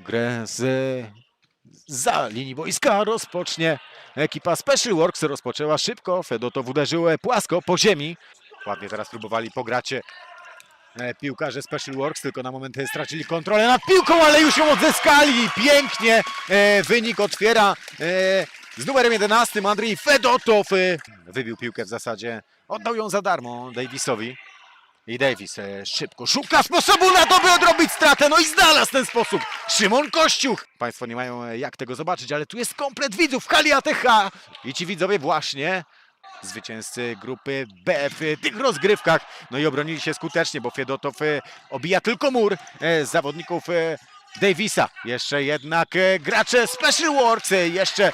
Grę z za linii boiska rozpocznie ekipa Special Works. Rozpoczęła szybko. Fedotow uderzył e, płasko po ziemi. Ładnie teraz próbowali pograć e, piłkarze Special Works, tylko na moment e, stracili kontrolę nad piłką, ale już ją odzyskali. Pięknie e, wynik otwiera z numerem 11 Andrzej Fedotow. Wybił piłkę w zasadzie. Oddał ją za darmo Davisowi. I Davis e, szybko szuka sposobu na to, by odrobić stratę. No i znalazł ten sposób. Szymon Kościuch. Państwo nie mają e, jak tego zobaczyć, ale tu jest komplet widzów w hali ATH. I ci widzowie właśnie zwycięzcy grupy B w tych rozgrywkach. No i obronili się skutecznie, bo Fiedotow e, obija tylko mur zawodników Davisa. Jeszcze jednak gracze Special Works. Jeszcze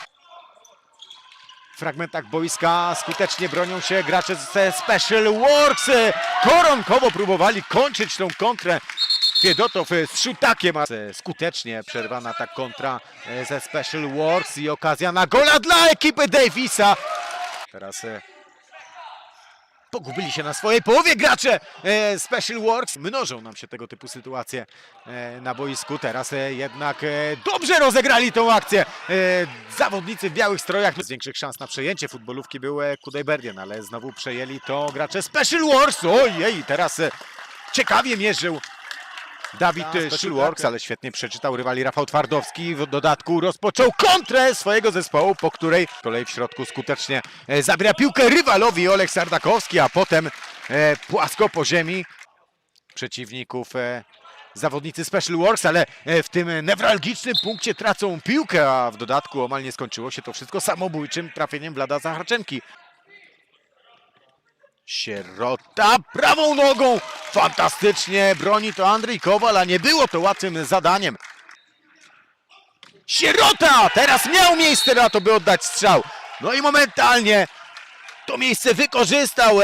fragmentach boiska skutecznie bronią się gracze ze Special Works. Koronkowo próbowali kończyć tą kontrę. Fiedotow z szutakiem, skutecznie przerwana ta kontra e, ze Special Works i okazja na gola dla ekipy Davisa. Teraz e, pogubili się na swojej połowie gracze e, Special Works. Mnożą nam się tego typu sytuacje e, na boisku. Teraz e, jednak dobrze rozegrali tą akcję. Zawodnicy w białych strojach. Z większych szans na przejęcie futbolówki był e, ale znowu przejęli to gracze Special Wars. Ojej, teraz ciekawie mierzył Dawid e, Worker. ale świetnie przeczytał rywali Rafał Twardowski. W dodatku rozpoczął kontrę swojego zespołu, po której z kolei w środku skutecznie e, zabiera piłkę rywalowi Olek Sardakowski, a potem e, płasko po ziemi przeciwników zawodnicy Special Works, ale w tym newralgicznym punkcie tracą piłkę, a w dodatku omal nie skończyło się to wszystko samobójczym trafieniem Blada Zacharczenki. Sierota prawą nogą. Fantastycznie broni to Andrzej Kowal, a nie było to łatwym zadaniem. Sierota! Teraz miał miejsce na to, by oddać strzał. No i momentalnie to miejsce wykorzystał.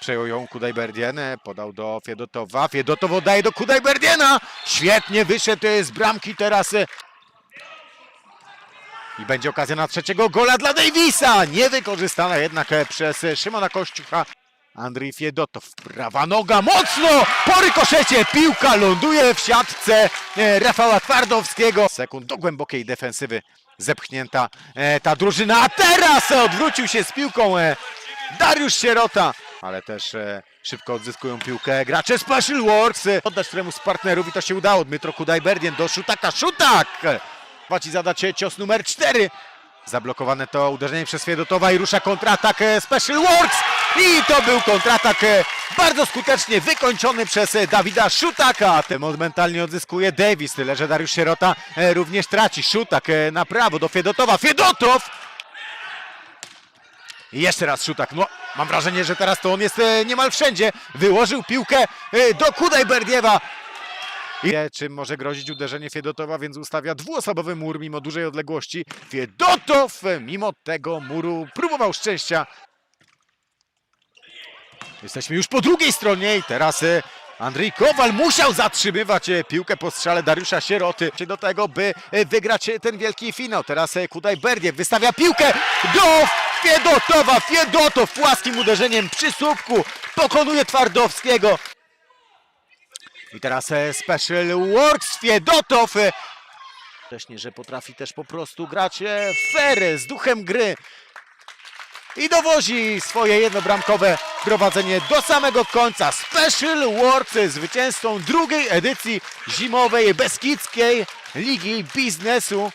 Przejął ją Kudajberdien, podał do Fiedotowa. Fiedotow oddaje do Kudajberdiena. Świetnie wyszedł z bramki teraz. I będzie okazja na trzeciego gola dla Davisa. Niewykorzystana jednak przez Szymona Kościucha. Andrzej Fiedotow, prawa noga, mocno! Po rykoszecie piłka ląduje w siatce e, Rafała Twardowskiego. Sekund do głębokiej defensywy zepchnięta e, ta drużyna, a teraz odwrócił się z piłką e, Dariusz Sierota. Ale też szybko odzyskują piłkę gracze Special Works. E, Oddać któremuś z partnerów i to się udało. Dmytro Kudajberdien do Szutaka. Szutak! Płaci zadać cios numer 4. Zablokowane to uderzenie przez Fiedotowa i rusza kontratak Special Works. I to był kontratak e, bardzo skutecznie wykończony przez e, Dawida Szutaka. Ten momentalnie odzyskuje Davis, tyle że Dariusz Sierota e, również traci. Szutak na prawo do Fiedotowa. Fiedotow! I jeszcze raz Szutak. No, mam wrażenie, że teraz to on jest niemal wszędzie. Wyłożył piłkę do Kudajberdiewa. Wie, czym może grozić uderzenie Fiedotowa, więc ustawia dwuosobowy mur mimo dużej odległości. Fiedotow mimo tego muru próbował szczęścia. Jesteśmy już po drugiej stronie i teraz e, Andrzej Kowal musiał zatrzymywać e, piłkę po strzale Dariusza Sieroty do tego, by e, wygrać ten wielki finał. Teraz Kudaj Berdiew wystawia piłkę do Fiedotowa. Fiedotow płaskim uderzeniem przy słupku pokonuje Twardowskiego. I teraz Special Works Fiedotow. Wcześniej, że potrafi też po prostu grać fair, z duchem gry i dowozi swoje jednobramkowe prowadzenie do samego końca. Special Works zwycięzcą drugiej edycji zimowej Beskidzkiej Ligi Biznesu.